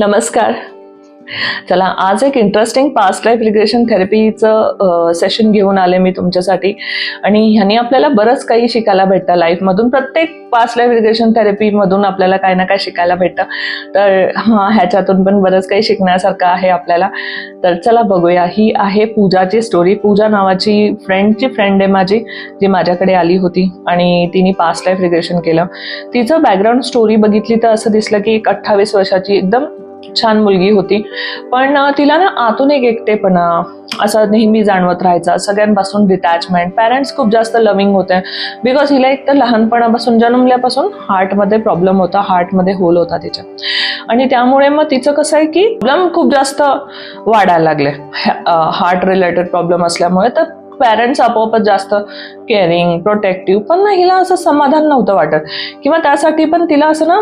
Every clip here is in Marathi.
नमस्कार. चला आज एक इंटरेस्टिंग पास्ट लाईफ रिग्रेशन थेरपीचं सेशन घेऊन आले मी तुमच्यासाठी. आणि ह्याने आपल्याला बरंच काही शिकायला भेटतं लाईफमधून प्रत्येक पास्ट लाईफ रिग्रेशन थेरपीमधून आपल्याला काही ना काही शिकायला भेटतं. तर हां ह्याच्यातून पण बरंच काही शिकण्यासारखं आहे आपल्याला. तर चला बघूया. ही आहे पूजाची स्टोरी पूजा नावाची फ्रेंडची फ्रेंड आहे माझी जी माझ्याकडे आली होती. आणि तिने पास्ट लाईफ रिग्रेशन केलं. तिचं बॅकग्राऊंड स्टोरी बघितली तर असं दिसलं की एक अठ्ठावीस वर्षाची एकदम छान मुलगी होती. पण तिला ना आतून एक एकटेपणा असं नेहमी जाणवत राहायचा सगळ्यांपासून डिटॅचमेंट पॅरेंट्स खूप जास्त लव्हिंग होते. बिकॉज हिला एक तर लहानपणापासून जन्मल्यापासून हार्टमध्ये प्रॉब्लेम होता हार्टमध्ये होल होता तिच्या. आणि त्यामुळे मग तिचं कसं आहे की प्रॉब्लेम खूप जास्त वाढायला लागले. हार्ट रिलेटेड प्रॉब्लेम असल्यामुळे तर पॅरेंट्स आपोआपच जास्त केअरिंग प्रोटेक्टिव्ह पण ना हिला असं समाधान नव्हतं वाटत. किंवा त्यासाठी पण तिला असं ना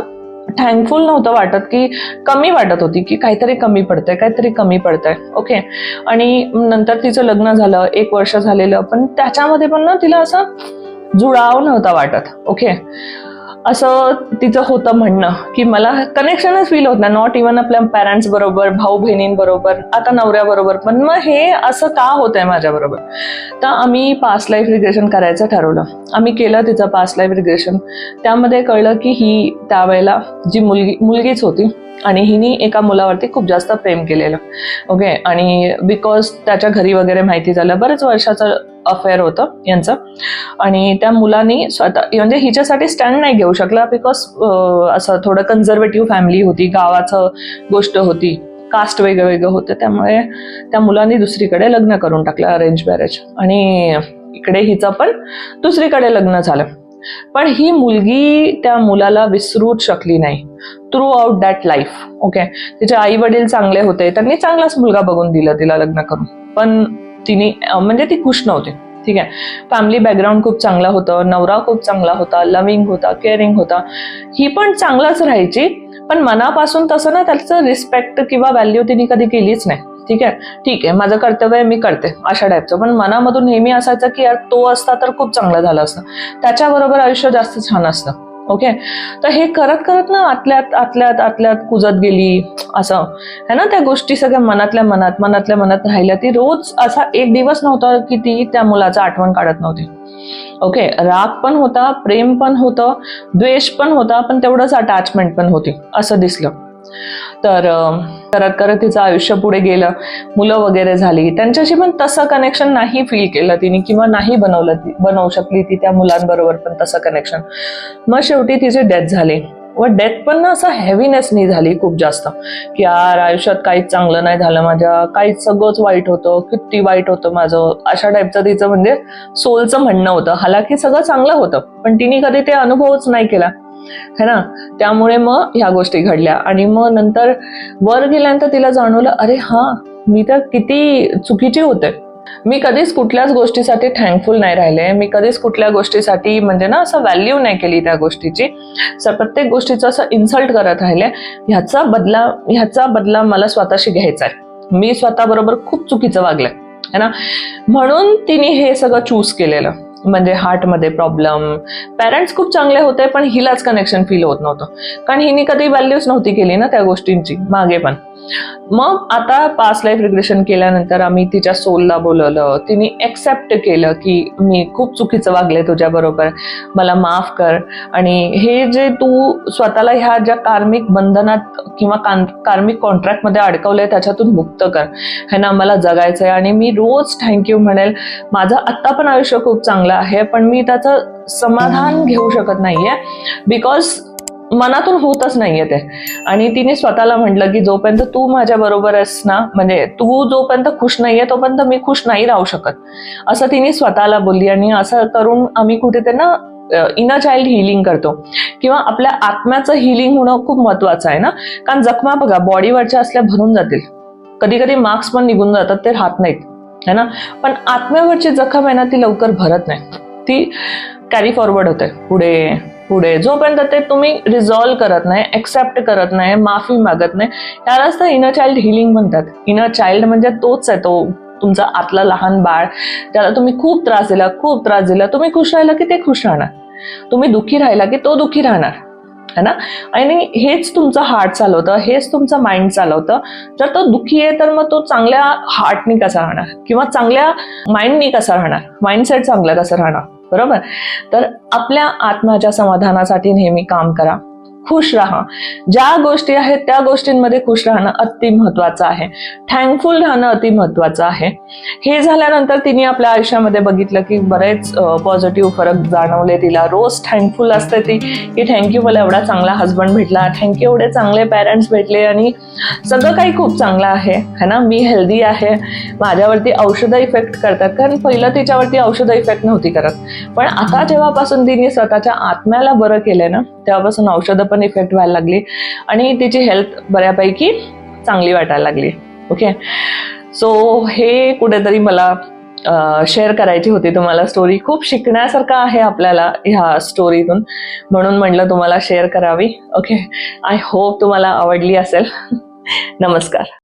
थँकफुल नव्हतं वाटत की कमी वाटत होती की काहीतरी कमी पडतंय काहीतरी कमी पडतंय. ओके आणि नंतर तिचं लग्न झालं एक वर्ष झालेलं पण त्याच्यामध्ये पण ना तिला असं जुळाव नव्हता वाटत. ओके असं तिचं होतं म्हणणं की मला कनेक्शनच फील होत नाही. नॉट इवन आपल्या पॅरेंट्स बरोबर भाऊ बहिणींबरोबर आता नवऱ्याबरोबर पण मग हे असं का होत आहे माझ्याबरोबर तर आम्ही पास्ट लाईफ रिग्रेशन करायचं ठरवलं. आम्ही केलं तिचं पास्ट लाईफ रिग्रेशन त्यामध्ये कळलं की ही त्यावेळेला जी मुलगी मुलगीच होती आणि हिने एका मुलावरती खूप जास्त प्रेम केलेलं. ओके आणि बिकॉज त्याच्या घरी वगैरे माहिती झालं बरेच वर्षाचं अफेअर होतं यांचं. आणि त्या मुलांनी स्वतः म्हणजे हिच्यासाठी स्टँड नाही घेऊ शकला बिकॉज असं थोडं कन्झर्वेटिव्ह फॅमिली होती गावाचं गोष्ट होती कास्ट वेगळं वेगळं होतं त्यामुळे त्या मुलांनी दुसरीकडे लग्न करून टाकलं अरेंज मॅरेज आणि इकडे हिचं पण दुसरीकडे लग्न झालं. पण ही मुलगी त्या मुलाला विसरूच शकली नाही throughout that life okay तिचे आई वडील चांगले होते त्यांनी चांगलाच मुलगा बघून दिला तिला लग्न करून. पण तिने म्हणजे ती खुश नव्हती. ठीक आहे. फॅमिली बॅकग्राऊंड खूप चांगला होतं नवरा खूप चांगला होता लव्हिंग होता केअरिंग होता. ही पण चांगलाच राहायची पण मनापासून तसं ना त्याचं रिस्पेक्ट किंवा व्हॅल्यू तिने कधी केलीच नाही. ठीक आहे? ठीक आहे माझं कर्तव्य मी करते अशा टाईपचं पण मनामधून नेहमी असायचं की यार तो असता तर खूप चांगलं झालं असतं. त्याच्याबरोबर आयुष्य जास्त छान असतं. ओके तर हे करत करत ना आतल्यात आतल्यात आतल्यात कुजत गेली असं. है ना? त्या गोष्टी सगळ्या मनातल्या मनात मनातल्या मनात राहिल्या. ती रोज असा एक दिवस नव्हता की ती त्या मुलाचा आठवण काढत नव्हती. ओके राग पण होता प्रेम पण होतं द्वेष पण होता पण तेवढंच अटॅचमेंट पण होती. असं दिसलं. तर करत करत तिचं आयुष्य पुढे गेलं मुलं वगैरे झाली. त्यांच्याशी पण तसं कनेक्शन नाही फील केलं तिने किंवा नाही बनवलं ती बनवू शकली ती त्या मुलांबरोबर पण तसं कनेक्शन मग शेवटी तिची डेथ झाली. व डेथ पण ना असं हॅवीनेसनी झाली खूप जास्त. की यार आयुष्यात काहीच चांगलं नाही झालं माझ्या काहीच सगळंच वाईट होतं किती वाईट होतं माझं. अशा टाईपचं तिचं म्हणजे सोलचं म्हणणं होतं. हालाकी सगळं चांगलं होतं पण तिने कधी ते अनुभवच नाही केला. है ना? त्यामुळे मग ह्या गोष्टी घडल्या. आणि मग नंतर वर गेल्यानंतर तिला जाणवलं अरे हा मी तर किती चुकीची होते. मी कधीच कुठल्याच गोष्टीसाठी थँकफुल नाही राहिले. मी कधीच कुठल्या गोष्टीसाठी म्हणजे ना असं व्हॅल्यू नाही केली त्या गोष्टीची. सर प्रत्येक गोष्टीचं असं इन्सल्ट करत राहिले. ह्याचा बदला ह्याचा बदला मला स्वतःशी घ्यायचा आहे. मी स्वतःबरोबर खूप चुकीचं वागलंय है ना? म्हणून तिने हे सगळं चूज केलेलं. म्हणजे हार्टमध्ये प्रॉब्लेम पॅरेंट्स खूप चांगले होते पण हिलाच कनेक्शन फील होत नव्हतं. कारण हिने कधी व्हॅल्यूच नव्हती केली ना त्या गोष्टींची मागे पण. मग आता पास्ट लाईफ रिग्रेशन केल्यानंतर आम्ही तिच्या सोलला बोलवलं. तिने एक्सेप्ट केलं की मी खूप चुकीचं वागले तुझ्याबरोबर मला माफ कर. आणि हे जे तू स्वतःला ह्या ज्या कार्मिक बंधनात किंवा कार्मिक कॉन्ट्रॅक्टमध्ये अडकवलंय त्याच्यातून मुक्त कर. है ना मला जगायचंय. आणि मी रोज थँक्यू म्हणेल. माझं आत्ता पण आयुष्य खूप चांगलं आहे पण मी त्याचं समाधान घेऊ शकत नाहीये. बिकॉज मनातून होतच नाहीये ते. आणि तिने स्वतःला म्हटलं की जोपर्यंत तू माझ्या बरोबर आहेस ना म्हणजे तू जोपर्यंत खुश नाहीये तोपर्यंत मी खुश नाही राहू शकत. असं तिने स्वतःला बोलली आणि असं करून आम्ही कुठे ते ना इनर चाइल्ड हिलिंग करतो. किंवा आपल्या आत्म्याचं हिलिंग होणं खूप महत्वाचं आहे ना. कारण जखमा बघा बॉडीवरच्या असल्या भरून जातील. कधी कधी मार्क्स पण निघून जातात ते राहत नाहीत. है ना? पण आत्म्यावरची जखम आहे ना ती लवकर भरत नाही. ती कॅरी फॉरवर्ड होते. पुढे पुढे. जोपर्यंत ते तुम्ही रिझॉल्व करत नाही एक्सेप्ट करत नाही माफी मागत नाही त्यालाच तर इनर चाइल्ड हिलिंग म्हणतात. इनर चाइल्ड म्हणजे तोच आहे तो तुमचा आतला लहान बाळ. त्याला तुम्ही खूप त्रास दिला खूप त्रास दिला. तुम्ही खुश राहिला की ते खुश राहणार. तुम्ही दुःखी राहिला की तो दुःखी राहणार. है ना? आणि हेच तुमचं हार्ट चालवतं हेच तुमचं माइंड चालवतं. जर तो दुःखी आहे तर मग तो चांगल्या हार्टनी कसा राहणार? किंवा चांगल्या माइंडनी कसा राहणार? माइंडसेट चांगलं कसा राहणार? बरोबर? तर आपल्या आत्म्याच्या समाधानासाठी नेहमी काम करा. खुश राहा. ज्या गोष्टी आहेत त्या गोष्टींमध्ये खुश राहणं अति महत्वाचं आहे. थँकफुल राहणं अति महत्वाचं आहे. हे झाल्यानंतर तिने आपल्या आयुष्यामध्ये बघितलं की बरेच पॉझिटिव्ह फरक जाणवले तिला. रोज थँकफुल असते ती की थँक्यू मला एवढा चांगला हसबंड भेटला. थँक्यू एवढे चांगले पॅरेंट्स भेटले आणि सगळं काही खूप चांगलं आहे है ना? मी हेल्दी आहे. माझ्यावरती औषधं इफेक्ट करतात. कारण पहिलं तिच्यावरती औषधं इफेक्ट नव्हती करत. पण आता जेव्हापासून तिने स्वतःच्या आत्म्याला बरं केलं ना तेव्हापासून औषधं पण इफेक्ट व्हायला लागली. आणि तिची हेल्थ बऱ्यापैकी चांगली वाटायला लागली. ओके सो हे कुठेतरी मला शेअर करायची होती तुम्हाला स्टोरी खूप शिकण्यासारखं आहे आपल्याला ह्या स्टोरीतून म्हणून म्हटलं तुम्हाला शेअर करावी. ओके आय होप तुम्हाला आवडली असेल. नमस्कार.